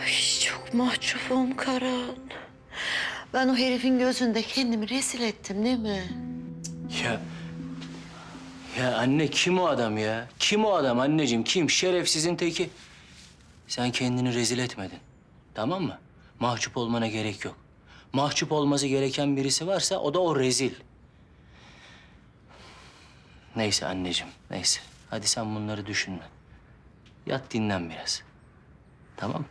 Ay çok mahcubum Karan. Ben o herifin gözünde kendimi rezil ettim değil mi? Ya... Ya anne kim o adam ya? Kim o adam anneciğim? Kim? Şerefsizin teki. Sen kendini rezil etmedin. Tamam mı? Mahcup olmana gerek yok. Mahcup olması gereken birisi varsa o da o rezil. Neyse anneciğim, neyse. Hadi sen bunları düşünme. Yat dinlen biraz. Tamam mı?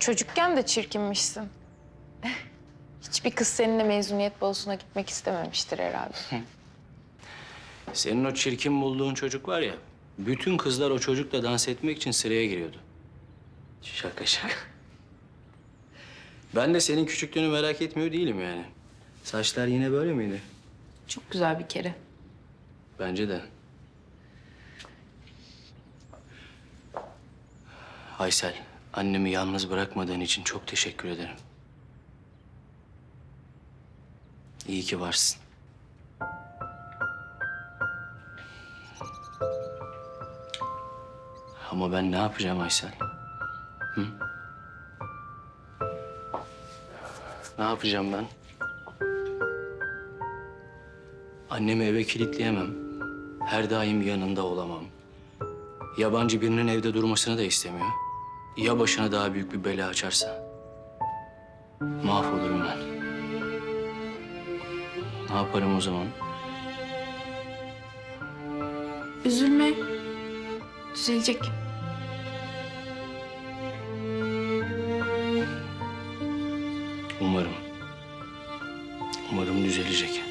Çocukken de çirkinmişsin. Hiçbir kız seninle mezuniyet balosuna gitmek istememiştir herhalde. Senin o çirkin bulduğun çocuk var ya, bütün kızlar o çocukla dans etmek için sıraya giriyordu. Şaka şaka. Ben de senin küçüklüğünü merak etmiyor değilim yani. Saçlar yine böyle miydi? Çok güzel bir kere. Bence de. Aysel, annemi yalnız bırakmadığın için çok teşekkür ederim. İyi ki varsın. Ama ben ne yapacağım Aysel? Hı? Ne yapacağım ben? Annemi eve kilitleyemem. Her daim yanında olamam. Yabancı birinin evde durmasını da istemiyor. Ya başına daha büyük bir bela açarsa? Mahvolurum ben. Ne yaparım o zaman? Üzülme. Düzelecek. Umarım. Umarım düzelecek.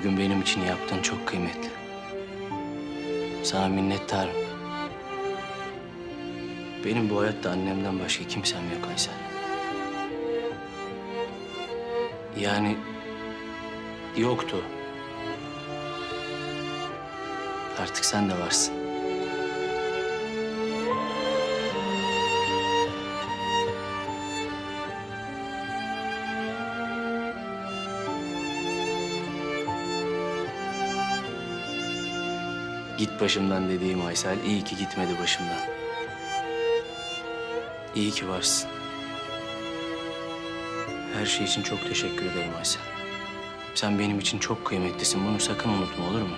Bugün benim için yaptığın çok kıymetli. Sana minnettarım. Benim bu hayatta annemden başka kimsem yok Aysel. Yani yoktu. Artık sen de varsın. Git başımdan dediğim Aysel iyi ki gitmedi başımdan. İyi ki varsın. Her şey için çok teşekkür ederim Aysel. Sen benim için çok kıymetlisin. Bunu sakın unutma olur mu?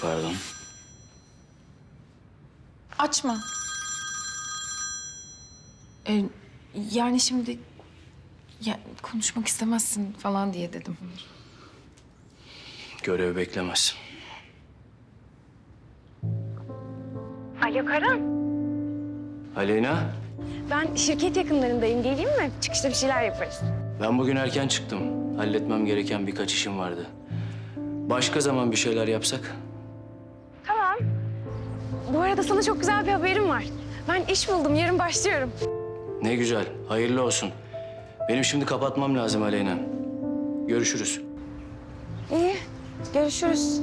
Pardon. Açma. Ee, yani şimdi ya, konuşmak istemezsin falan diye dedim. Görev beklemez. Alo Karan. Aleyna, Ben şirket yakınlarındayım. Geleyim mi? Çıkışta bir şeyler yaparız. ben bugün erken çıktım. Halletmem gereken birkaç işim vardı. Başka zaman bir şeyler yapsak? Tamam. Bu arada sana çok güzel bir haberim var. Ben iş buldum. Yarın başlıyorum. Ne güzel, hayırlı olsun. Benim şimdi kapatmam lazım Aleyna. Görüşürüz. İyi. Görüşürüz.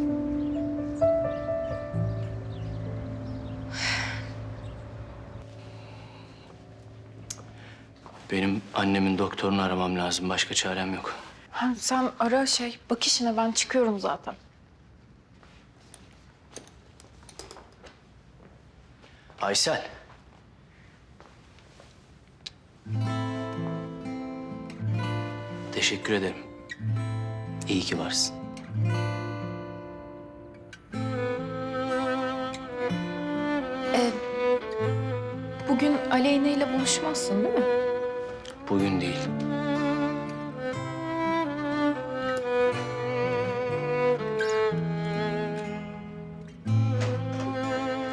Benim annemin doktorunu aramam lazım. Başka çarem yok. Ha, sen ara şey bak işine ben çıkıyorum zaten. Aysel. Teşekkür ederim. İyi ki varsın. Bugün Aleyna ile buluşmazsın değil mi? Bugün değil.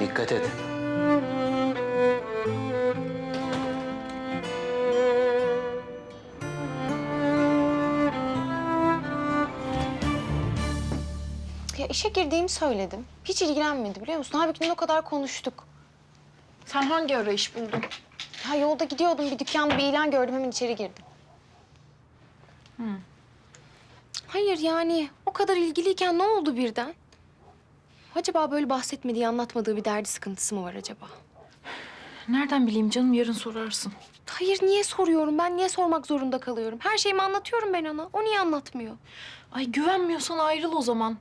Dikkat et. Ya işe girdiğimi söyledim. Hiç ilgilenmedi biliyor musun? Halbuki ne o kadar konuştuk. Sen hangi ara iş buldun? Ha yolda gidiyordum bir dükkanda bir ilan gördüm hemen içeri girdim. Hayır yani o kadar ilgiliyken ne oldu birden? Acaba böyle bahsetmediği, anlatmadığı bir derdi sıkıntısı mı var acaba? Nereden bileyim canım yarın sorarsın. Hayır niye soruyorum? Ben niye sormak zorunda kalıyorum? Her şeyimi anlatıyorum ben ona. O niye anlatmıyor? Ay güvenmiyorsan ayrıl o zaman.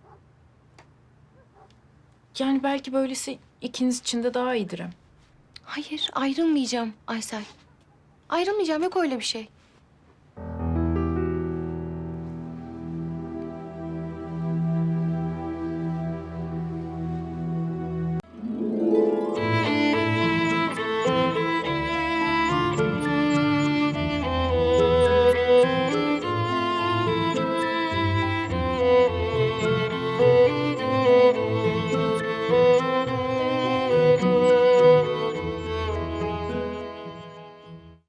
Yani belki böylesi ikiniz için de daha iyidir hem. Hayır ayrılmayacağım Aysel. Ayrılmayacağım yok öyle bir şey.